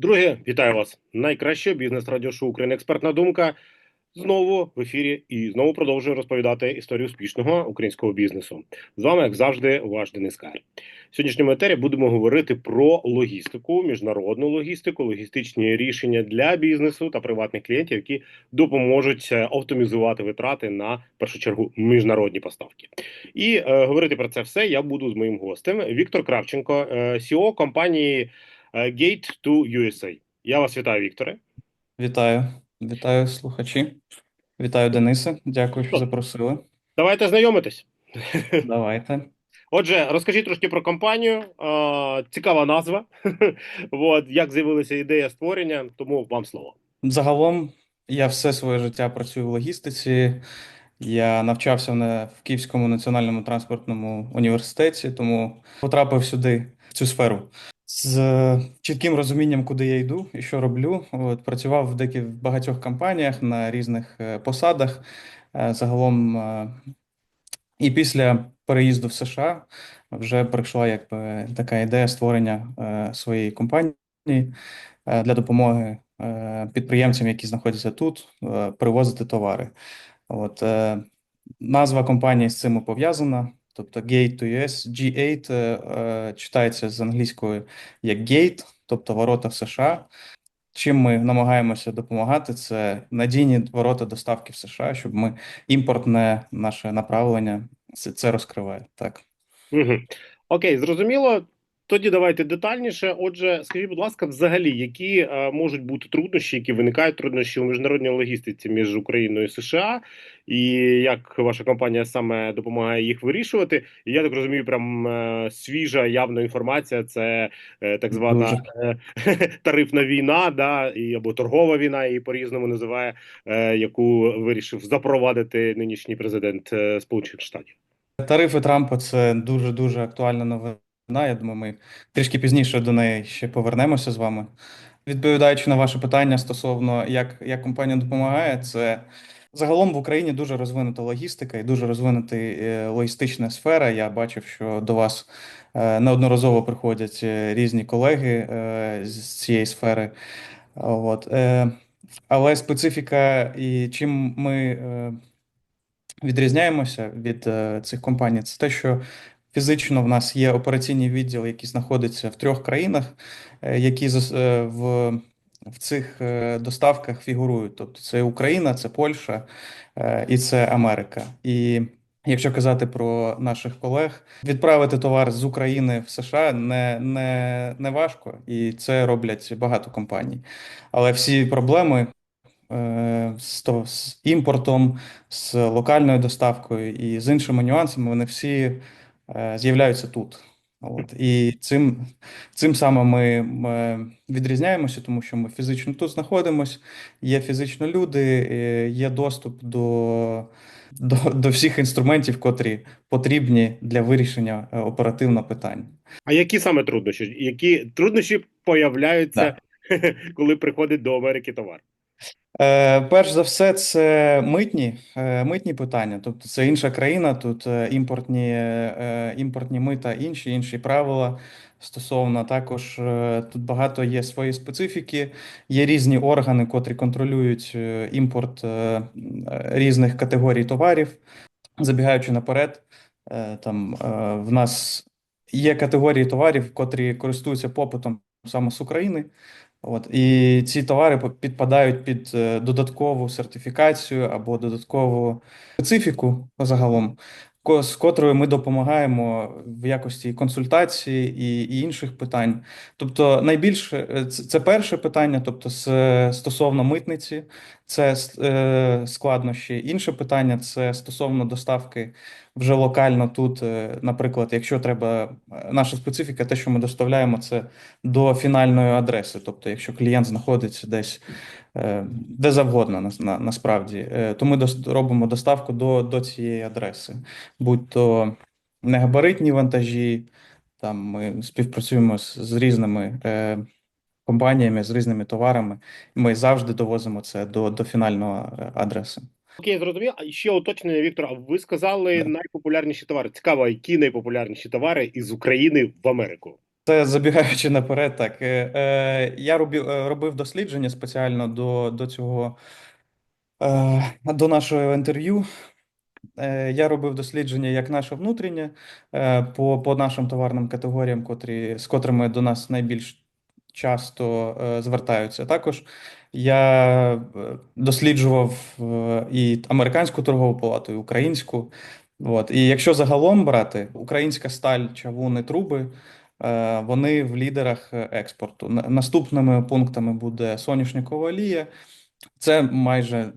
Друге, вітаю вас. Найкраще бізнес радіошоу Україна Експертна думка. Знову в ефірі і знову продовжую розповідати історію успішного українського бізнесу. З вами, як завжди, ваш Денис Кар. В сьогоднішньому етері будемо говорити про логістику, міжнародну логістику, логістичні рішення для бізнесу та приватних клієнтів, які допоможуть е, оптимізувати витрати на в першу чергу міжнародні поставки. І е, говорити про це все я буду з моїм гостем Віктор Кравченко, е, CEO компанії е, Gate to USA. Я вас вітаю, Вікторе. Вітаю, вітаю слухачі. Вітаю, Денисе. Дякую, що запросили. Давайте знайомитись. Давайте. Отже, розкажіть трошки про компанію. Цікава назва. От, як з'явилася ідея створення, тому вам слово. Загалом, я все своє життя працюю в логістиці. Я навчався на, в Київському національному транспортному університеті, тому потрапив сюди, в цю сферу. З чітким розумінням, куди я йду і що роблю. От, працював в деяких в багатьох компаніях на різних е, посадах. Е, Загалом, е, і після переїзду в США вже прийшла якби така ідея створення своєї компанії для допомоги підприємцям, які знаходяться тут, привозити товари. От, назва компанії з цим пов'язана. Тобто Gate to US, G8 е, е, читається з англійською як Gate, тобто ворота в США. Чим ми намагаємося допомагати, це надійні ворота доставки в США, щоб ми імпортне наше направлення це розкриває. Так. Угу. Окей, зрозуміло. Тоді давайте детальніше. Отже, скажіть, будь ласка, взагалі, які е, можуть бути труднощі, які виникають труднощі у міжнародній логістиці між Україною і США, і як ваша компанія саме допомагає їх вирішувати? І я так розумію, прям е, свіжа явна інформація це е, так звана е, тарифна війна, да, і або торгова війна, її по-різному називає, е, яку вирішив запровадити нинішній президент е, Сполучених Штатів. Тарифи Трампа це дуже дуже актуальна новина. Я думаю, ми трішки пізніше до неї ще повернемося з вами. Відповідаючи на ваше питання стосовно як, як компанія допомагає, це загалом в Україні дуже розвинута логістика і дуже розвинута е, логістична сфера. Я бачив, що до вас е, неодноразово приходять е, різні колеги з цієї сфери. От. Але специфіка і чим ми відрізняємося від цих компаній, це те, що фізично в нас є операційний відділ, який знаходиться в трьох країнах, е, які е, в, в цих е, доставках фігурують. Тобто це Україна, це Польща і це Америка. І якщо казати про наших колег, відправити товар з України в США не, не, не важко, і це роблять багато компаній. Але всі проблеми з, то- з імпортом, з локальною доставкою і з іншими нюансами, вони всі з'являються тут. От. І цим, цим саме ми, ми відрізняємося, тому що ми фізично тут знаходимося, є фізично люди, е, є доступ до, до, до всіх інструментів, котрі потрібні для вирішення е, оперативно питань. А які саме труднощі? Які труднощі появляються, коли приходить до Америки товар? Е, перш за все, це митні, е, митні питання. Тобто це інша країна, тут е, імпортні, е, імпортні мита інші, інші правила стосовно. Також е, тут багато є свої специфіки, є різні органи, котрі контролюють е, імпорт е, різних категорій товарів. Забігаючи наперед, е, там е, в нас є категорії товарів, котрі користуються попитом саме з України. От, і ці товари підпадають під е, додаткову сертифікацію або додаткову специфіку загалом, з котрою ми допомагаємо в якості консультації і, і інших питань. Тобто, найбільше е, це, перше питання, тобто стосовно митниці, це е, складнощі. Інше питання це стосовно доставки вже локально тут. е, Наприклад, якщо треба, е, наша специфіка, те, що ми доставляємо, це до фінальної адреси. Тобто, якщо клієнт знаходиться десь е, де завгодно, на, на, насправді, е, то ми дос- робимо доставку до, до цієї адреси, будь то негабаритні вантажі, там ми співпрацюємо з, з різними е, компаніями, з різними товарами. Ми завжди довозимо це до, до фінального е, адреси. Окей, зрозумів. А ще уточнення, Віктор. А ви сказали Да. найпопулярніші товари. Цікаво, які найпопулярніші товари із України в Америку? Це забігаючи наперед, так. Е, е, я робив, робив дослідження спеціально до, до цього, е, до нашого інтерв'ю. Е, Я робив дослідження як наше внутрішнє е, по, по нашим товарним категоріям, котрі, з котрими до нас найбільш часто е, звертаються. Також я е, досліджував е, і американську торгову палату, і українську. От. І якщо загалом брати, українська сталь, чавуни, труби, вони в лідерах експорту. Наступними пунктами буде соняшникова олія. Це майже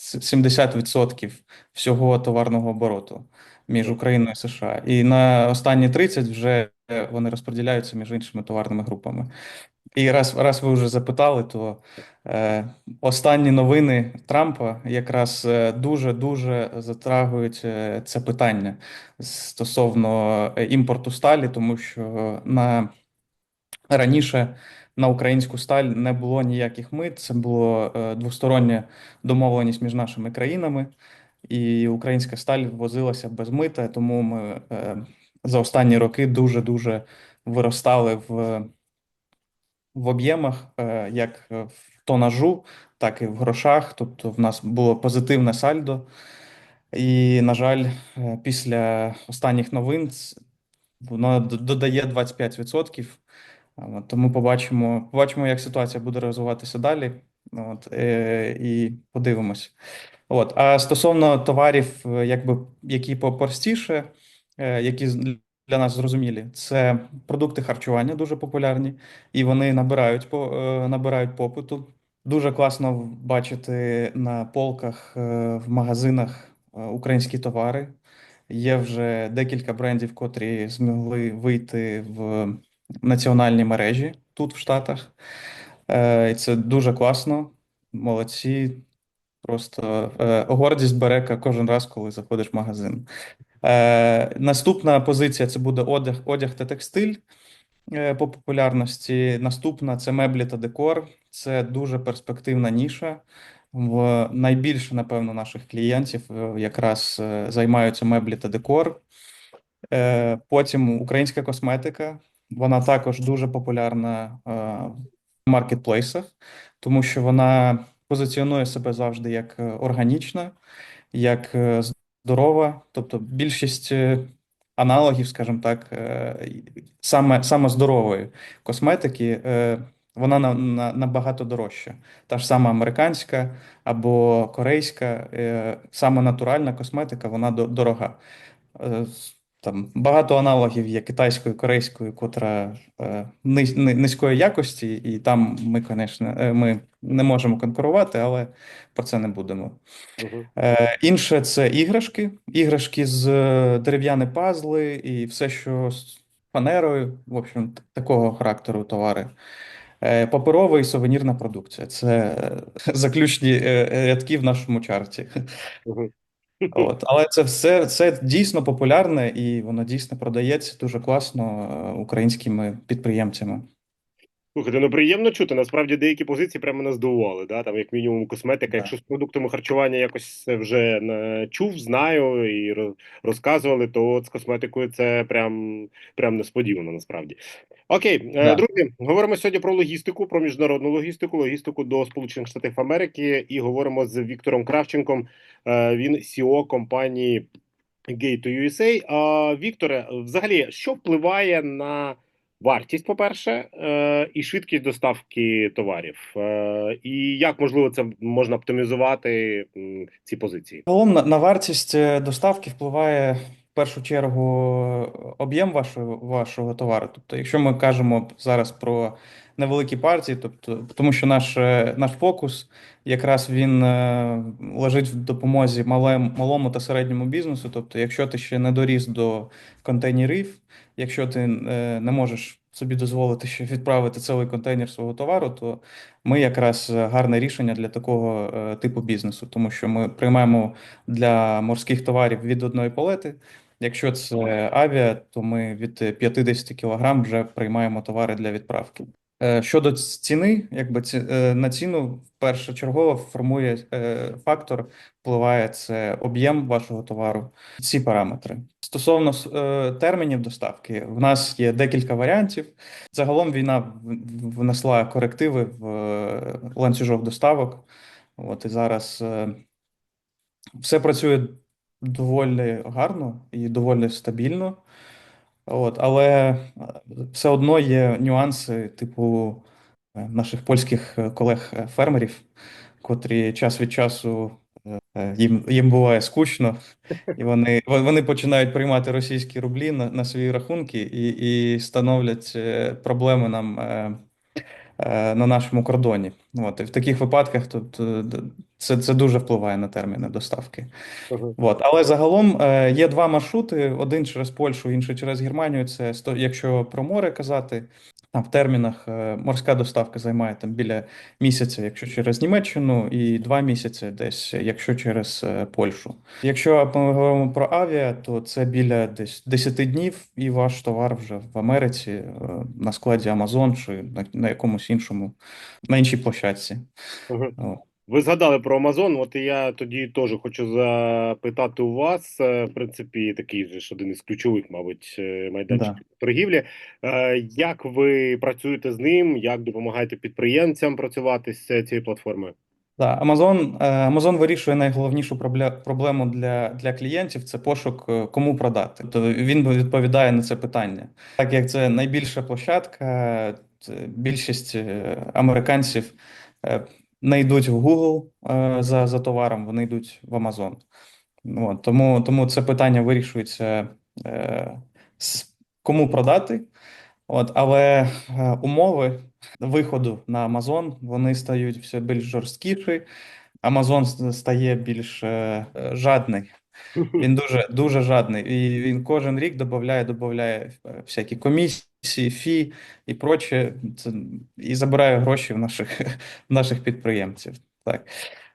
70% всього товарного обороту між Україною і США. І на останні 30 вже вони розподіляються між іншими товарними групами. І раз, раз ви вже запитали, то е, останні новини Трампа якраз е, дуже-дуже затрагують е, це питання стосовно е, імпорту сталі, тому що на раніше на українську сталь не було ніяких мит, це було е, двостороння домовленість між нашими країнами, і українська сталь ввозилася без мита, тому ми е, за останні роки дуже-дуже виростали в в об'ємах, е, як в тонажу, так і в грошах. Тобто в нас було позитивне сальдо. І, на жаль, після останніх новин воно додає 25%. От, Тому побачимо, побачимо, як ситуація буде розвиватися далі. От, е, і подивимось. От. А стосовно товарів, е, якби, які попростіше, е, які для нас зрозумілі, це продукти харчування дуже популярні, і вони набирають, по- набирають попиту. Дуже класно бачити на полках в магазинах українські товари. Є вже декілька брендів, котрі змогли вийти в національні мережі тут, в Штатах. Е, І це дуже класно. Молодці. Просто е, гордість бере кожен раз, коли заходиш в магазин. Е, наступна позиція це буде одяг, одяг та текстиль по популярності. Наступна це меблі та декор. Це дуже перспективна ніша. В найбільше, напевно, наших клієнтів якраз займаються меблі та декор. Потім українська косметика. Вона також дуже популярна е, в маркетплейсах, тому що вона позиціонує себе завжди як е, органічна, як е, здорова. Тобто більшість аналогів, скажімо так, саме, саме здорової косметики, вона на, на, набагато дорожча. Та ж сама американська або корейська, саме натуральна косметика, вона до- дорога. Там багато аналогів є китайською, корейською, котра е, ни- ни- низької якості, і там ми, звісно, ми не можемо конкурувати, але про це не будемо. Е, інше це іграшки, іграшки з е, дерев'яні пазли і все, що з фанерою, в общем, такого характеру товари. Е, паперова і сувенірна продукція. Це е, заключні е, рядки в нашому чарті. Мгм. От, але це все це дійсно популярне і воно дійсно продається дуже класно е, українськими підприємцями. Слухайте, ну приємно чути. Насправді деякі позиції прямо нас здивували. Да? Там, як мінімум, косметика. Да. Якщо з продуктами харчування якось це вже е, чув, знаю і роз- розказували, то от з косметикою це прям, прям несподівано насправді. Окей, е, Да. друзі, говоримо сьогодні про логістику, про міжнародну логістику, логістику до Сполучених Штатів Америки, і говоримо з Віктором Кравченком. Е, Він CEO компанії Gate USA. А, Вікторе, взагалі, що впливає на вартість, по-перше, е, і швидкість доставки товарів? Е, І як можливо це можна оптимізувати ці позиції? Загалом на, вартість е, доставки впливає в першу чергу об'єм вашого, вашого товару. Тобто, якщо ми кажемо зараз про невеликі партії, тобто, тому що наш, наш фокус якраз він лежить в допомозі малем, малому та середньому бізнесу. Тобто, якщо ти ще не доріс до контейнерів, якщо ти е, не можеш собі дозволити ще відправити цілий контейнер свого товару, то ми якраз е, гарне рішення для такого е, типу бізнесу, тому що ми приймаємо для морських товарів від одної палети. Якщо це авіа, то ми від 50 кг вже приймаємо товари для відправки. Е, Щодо ціни, якби ці, е, на ціну першочергово формує е, фактор, впливає це об'єм вашого товару, ці параметри. Стосовно термінів доставки, в нас є декілька варіантів. Загалом війна внесла корективи в ланцюжок доставок. От і зараз все працює доволі гарно і доволі стабільно. От, але е, все одно є нюанси, типу е, наших польських е, колег-фермерів, котрі час від часу їм, їм буває скучно, і вони, вони починають приймати російські рублі на, на свої рахунки і, і становлять проблеми нам на нашому кордоні. От, і в таких випадках тут це, це дуже впливає на терміни доставки. Мгм. От, але загалом е, є два маршрути: один через Польщу, інший через Германію. Це сто- якщо про море казати, там в термінах е, морська доставка займає там біля місяця, якщо через Німеччину, і два місяці десь, якщо через е, Польщу. Якщо ми говоримо про авіа, то це біля десь 10 днів, і ваш товар вже в Америці е, на складі Amazon чи на, на якомусь іншому, на іншій площадці. Мгм. Ви згадали про Амазон. От я тоді теж хочу запитати у вас. е, В принципі, такий же ж один із ключових, мабуть, е, майданчиків торгівлі. Е, Як ви працюєте з ним? Як допомагаєте підприємцям працювати з цією платформою? Amazon, е, Amazon вирішує найголовнішу проблему для, для клієнтів це пошук, кому продати. Тобто він відповідає на це питання. Так як це найбільша площадка, більшість американців не йдуть в Google е, за, за товаром, вони йдуть в Amazon. От, тому, тому це питання вирішується е, кому продати. От, але е, умови виходу на Amazon вони стають все більш жорсткіші. Amazon стає більш е, жадний. Він дуже дуже жадний. І він кожен рік додає, додає всякі комісії, фі і проче. Це, і забирає гроші в наших, в наших підприємців. Так.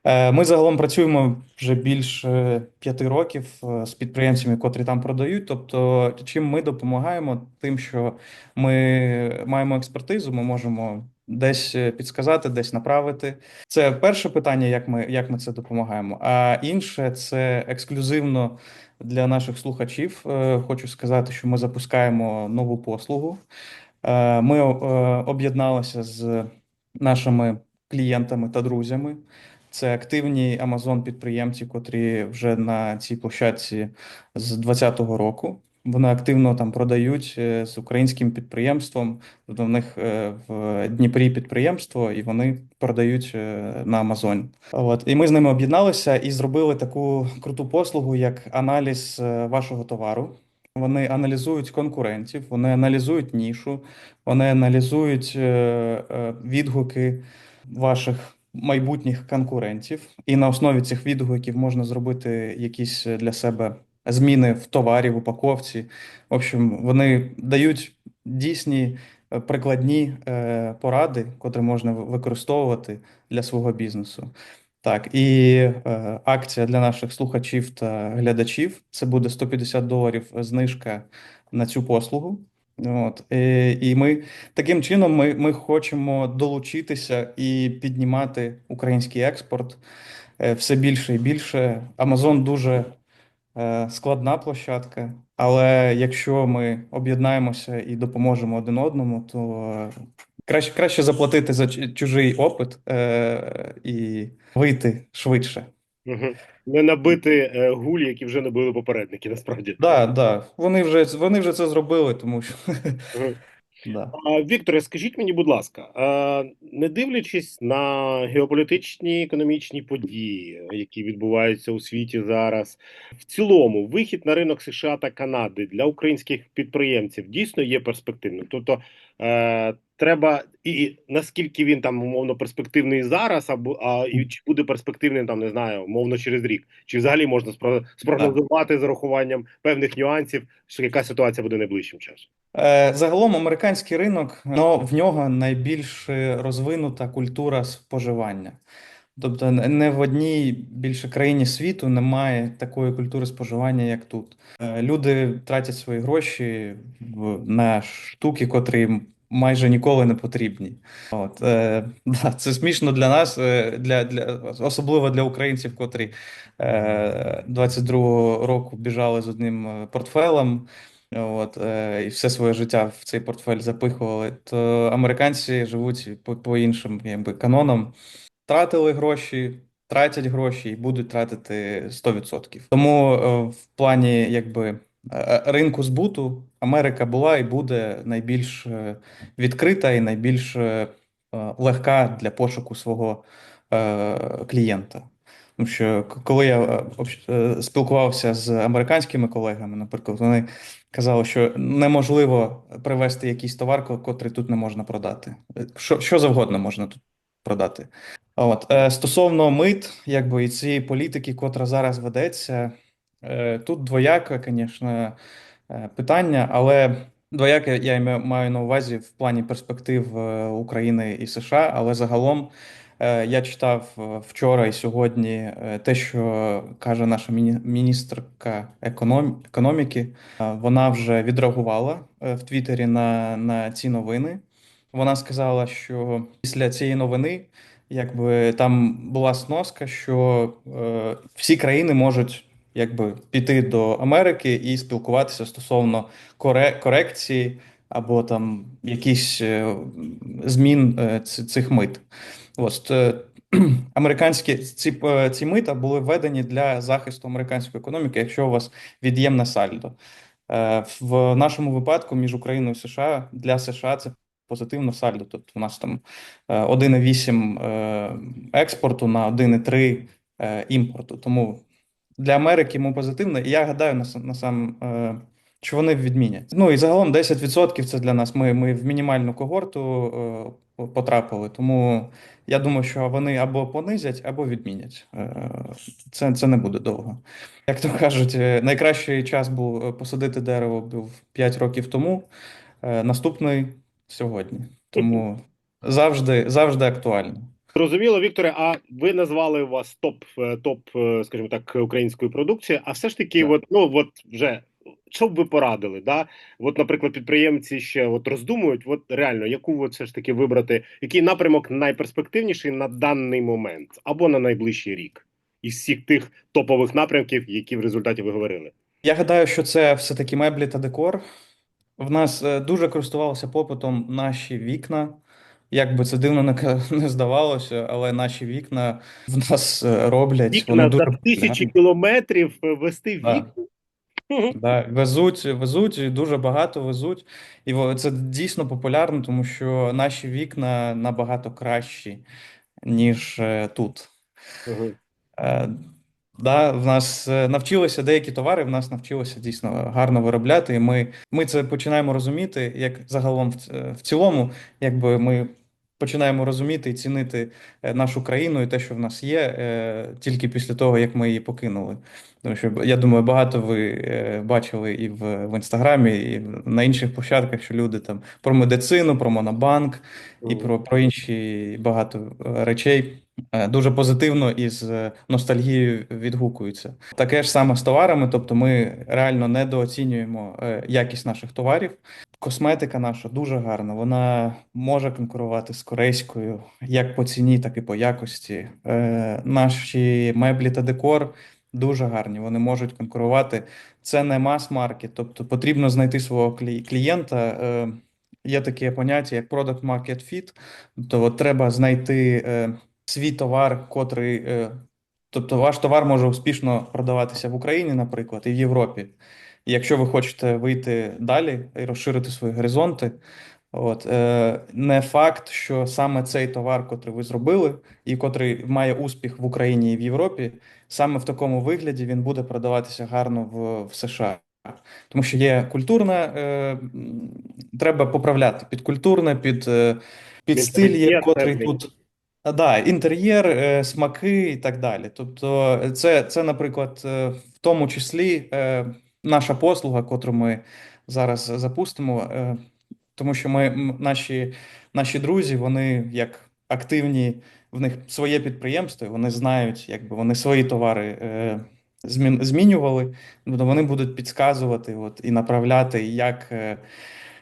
Е, Ми загалом працюємо вже більше п'яти років е, з підприємцями, котрі там продають. Тобто, чим ми допомагаємо, тим, що ми маємо експертизу, ми можемо десь е, підсказати, десь направити. Це перше питання, як ми, як ми це допомагаємо. А інше це ексклюзивно для наших слухачів. Е, Хочу сказати, що ми запускаємо нову послугу. Е, Ми об'єдналися з нашими клієнтами та друзями. Це активні Amazon підприємці, котрі вже на цій площадці з 2020 року. Вони активно там продають е, з українським підприємством. Тобто в них е, в Дніпрі підприємство, і вони продають е, на Амазоні. От і ми з ними об'єдналися і зробили таку круту послугу, як аналіз вашого товару. Вони аналізують конкурентів, вони аналізують нішу, вони аналізують відгуки ваших майбутніх конкурентів, і на основі цих відгуків можна зробити якісь для себе зміни в товарі, в упаковці. В общем, вони дають дійсні е, прикладні е, поради, котрі можна використовувати для свого бізнесу. Так, і е, акція для наших слухачів та глядачів це буде 150 доларів знижка на цю послугу. От, і, і ми таким чином ми, ми хочемо долучитися і піднімати український експорт е, все більше і більше. Amazon дуже е, складна площадка, але якщо ми об'єднаємося і допоможемо один одному, то е, краще, краще заплатити за чужий опит е, і вийти швидше. Мгм. Не набити е, гулі, які вже набили попередники, насправді. Да, да, вони вже вони вже це зробили, тому що Мгм. Да. Вікторе, скажіть мені, будь ласка, не дивлячись на геополітичні економічні події, які відбуваються у світі зараз, в цілому вихід на ринок США та Канади для українських підприємців дійсно є перспективним. Тобто е, треба і, наскільки він там умовно перспективний зараз, або а і чи буде перспективним там, не знаю, умовно через рік, чи взагалі можна спрогнозувати з урахуванням певних нюансів, що яка ситуація буде найближчим часом. Е, Загалом американський ринок, ну, в нього найбільш розвинута культура споживання. Тобто не не в одній більше країні світу немає такої культури споживання, як тут. Е, Люди тратять свої гроші на штуки, котрі майже ніколи не потрібні. От, е, да, це смішно для нас, е, для, для, особливо для українців, котрі е, 22-го року біжали з одним е, портфелем. От, е, і все своє життя в цей портфель запихували, то американці живуть по, по іншим якби, канонам. Тратили гроші, тратять гроші і будуть тратити 100%. Тому е, в плані якби ринку збуту Америка була і буде найбільш е, відкрита і найбільш е, е, легка для пошуку свого е, клієнта. Тому що коли я е, е, спілкувався з американськими колегами, наприклад, вони казали, що неможливо привезти якийсь товар, котрий тут не можна продати. Е, Що, що завгодно можна тут продати. От е, стосовно мит, якби і цієї політики, котра зараз ведеться, е, тут двояке, звісно, е, питання, але двояке я ма- маю на увазі в плані перспектив е, України і США. Але загалом е, я читав е, вчора і сьогодні е, те, що каже наша міні- міністерка економіки. Е, Вона вже відреагувала е, в Твіттері на, на ці новини. Вона сказала, що після цієї новини якби там була сноска, що е, всі країни можуть якби піти до Америки і спілкуватися стосовно корекції або там якісь е, змін е, цих мит. Ось е, американські ці, ці мита були введені для захисту американської економіки, якщо у вас від'ємне сальдо. В нашому випадку між Україною і США для США це позитивне сальдо. Тобто у нас там е, 1,8 е, експорту на 1,3 е, імпорту. Тому для Америки йому позитивно. І я гадаю насам, на сам, е, що вони відмінять. Ну і загалом 10% це для нас. Ми, ми в мінімальну когорту е, потрапили. Тому я думаю, що вони або понизять, або відмінять. Е, Це, це не буде довго. Як то кажуть, е, найкращий час був е, посадити дерево був 5 років тому, е, наступний сьогодні. Тому завжди, завжди актуально. Зрозуміло, Вікторе. А ви назвали вас топ е, топ, е, скажімо так, української продукції. А все ж таки, Так. от ну от вже що б ви порадили? Да? От, наприклад, підприємці ще от роздумують, от реально, яку от все ж таки вибрати, який напрямок найперспективніший на даний момент або на найближчий рік із всіх тих топових напрямків, які в результаті ви говорили. Я гадаю, що це все-таки меблі та декор. В нас е, дуже користувалися попитом наші вікна. Як би це дивно не, здавалося, але наші вікна в нас е, роблять. Вони Вікна дуже за тисячі кілометрів е, вести Да. вікна. Да, везуть, везуть, і дуже багато везуть. І це дійсно популярно, тому що наші вікна набагато кращі, ніж е, тут. Е, Да, в нас навчилися деякі товари, в нас навчилися дійсно гарно виробляти. І ми, ми це починаємо розуміти, як загалом в цілому, якби ми починаємо розуміти і цінити е, нашу країну і те, що в нас є, е, тільки після того, як ми її покинули. Тому що я думаю, багато ви е, бачили і в, в інстаграмі, і на інших площадках, що люди там про медицину, про монобанк і про, про інші багато речей дуже позитивно і з е, ностальгією відгукуються. Таке ж саме з товарами, тобто ми реально недооцінюємо е, якість наших товарів. Косметика наша дуже гарна, вона може конкурувати з корейською як по ціні, так і по якості. Е, Наші меблі та декор дуже гарні, вони можуть конкурувати. Це не мас-маркет, тобто потрібно знайти свого клієнта. Е, Є таке поняття, як product market fit, то треба знайти е, свій товар, котрий, е, тобто ваш товар може успішно продаватися в Україні, наприклад, і в Європі. І якщо ви хочете вийти далі і розширити свої горизонти, от е, не факт, що саме цей товар, котрий ви зробили, і котрий має успіх в Україні і в Європі, саме в такому вигляді він буде продаватися гарно в, в США. Тому що є культурна, е, треба поправляти під культурне, під, е, під стиль, є, котрий тут. Да, інтер'єр, е, смаки і так далі. Тобто, це, це, наприклад, е, в тому числі е, наша послуга, котру ми зараз запустимо, е, тому що ми, наші, наші друзі, вони як активні, в них своє підприємство, і вони знають, якби вони свої товари е, змін, змінювали, тобто вони будуть підказувати от, і направляти, як, е,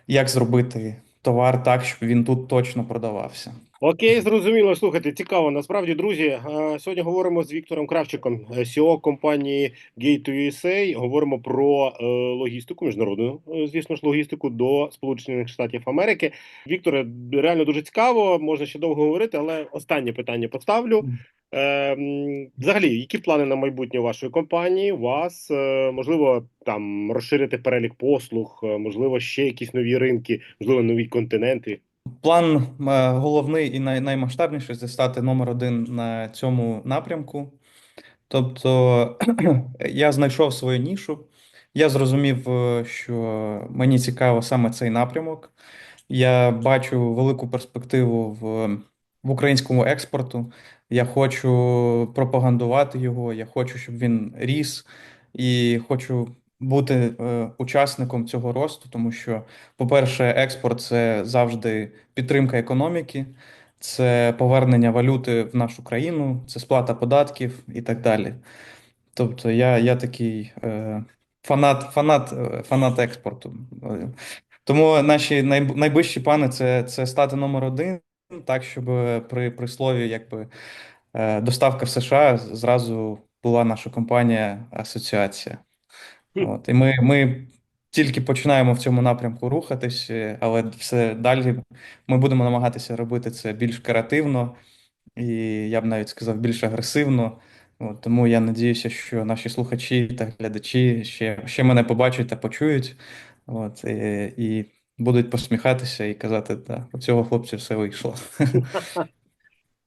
як зробити товар так, щоб він тут точно продавався. Окей, зрозуміло. Слухайте, цікаво. Насправді, друзі, е, сьогодні говоримо з Віктором Кравчиком, е, CEO компанії Gate2USA. Говоримо про е, логістику, міжнародну, звісно ж, логістику до Сполучених Штатів Америки. Вікторе, реально дуже цікаво. Можна ще довго говорити, але останнє питання поставлю. Взагалі, які плани на майбутнє вашої компанії? У вас можливо там розширити перелік послуг, можливо, ще якісь нові ринки, можливо, нові континенти. План е, головний і най, наймасштабніший це стати номер один на цьому напрямку. Тобто я знайшов свою нішу, я зрозумів, е, що мені цікаво саме цей напрямок. Я бачу велику перспективу в, в українському експорту. Я хочу пропагандувати його, я хочу, щоб він ріс, і хочу бути е, учасником цього росту, тому що, по-перше, експорт це завжди підтримка економіки, це повернення валюти в нашу країну, це сплата податків і так далі. Тобто я, я такий е, фанат, фанат, е, фанат експорту. Тому наші най, найближчі плани це, це стати номер один, так, щоб при, при слові якби, е, доставка в США зразу була наша компанія асоціація. От, і ми, ми тільки починаємо в цьому напрямку рухатись, е, але все далі ми будемо намагатися робити це більш креативно і я б навіть сказав більш агресивно. От, тому я надіюся, що наші слухачі та глядачі ще, ще мене побачать та почують. От, і, і будуть посміхатися і казати, да, у цього хлопця все вийшло.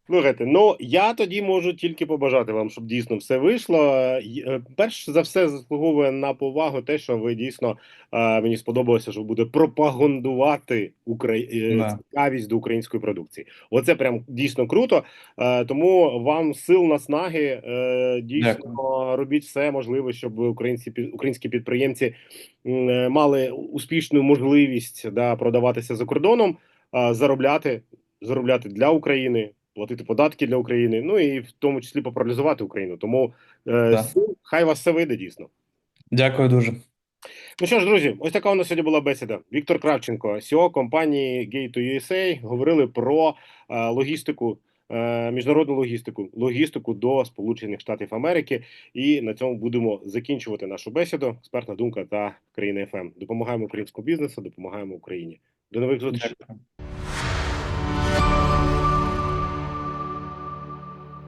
Слухайте, ну я тоді можу тільки побажати вам, щоб дійсно все вийшло. Е, Перш за все, заслуговує на повагу те, що ви дійсно е, мені сподобалося, що буде пропагандувати укра... е, Да. цікавість до української продукції. Оце прям дійсно круто. Тому вам сил наснаги. Дійсно Дякую. робіть все можливе, щоб українці українські підприємці мали успішну можливість да, продаватися за кордоном, заробляти, заробляти для України, платити податки для України, ну і в тому числі популяризувати Україну. Тому е, Да. хай вас все вийде дійсно. Дякую дуже. Ну що ж, друзі, ось така у нас сьогодні була бесіда. Віктор Кравченко, CEO компанії Gate2USA, говорили про е, логістику. е, Міжнародну логістику, логістику до Сполучених Штатів Америки, і на цьому будемо закінчувати нашу бесіду. Експертна думка та країна ФМ. Допомагаємо українському бізнесу, допомагаємо Україні. До нових зустрічей.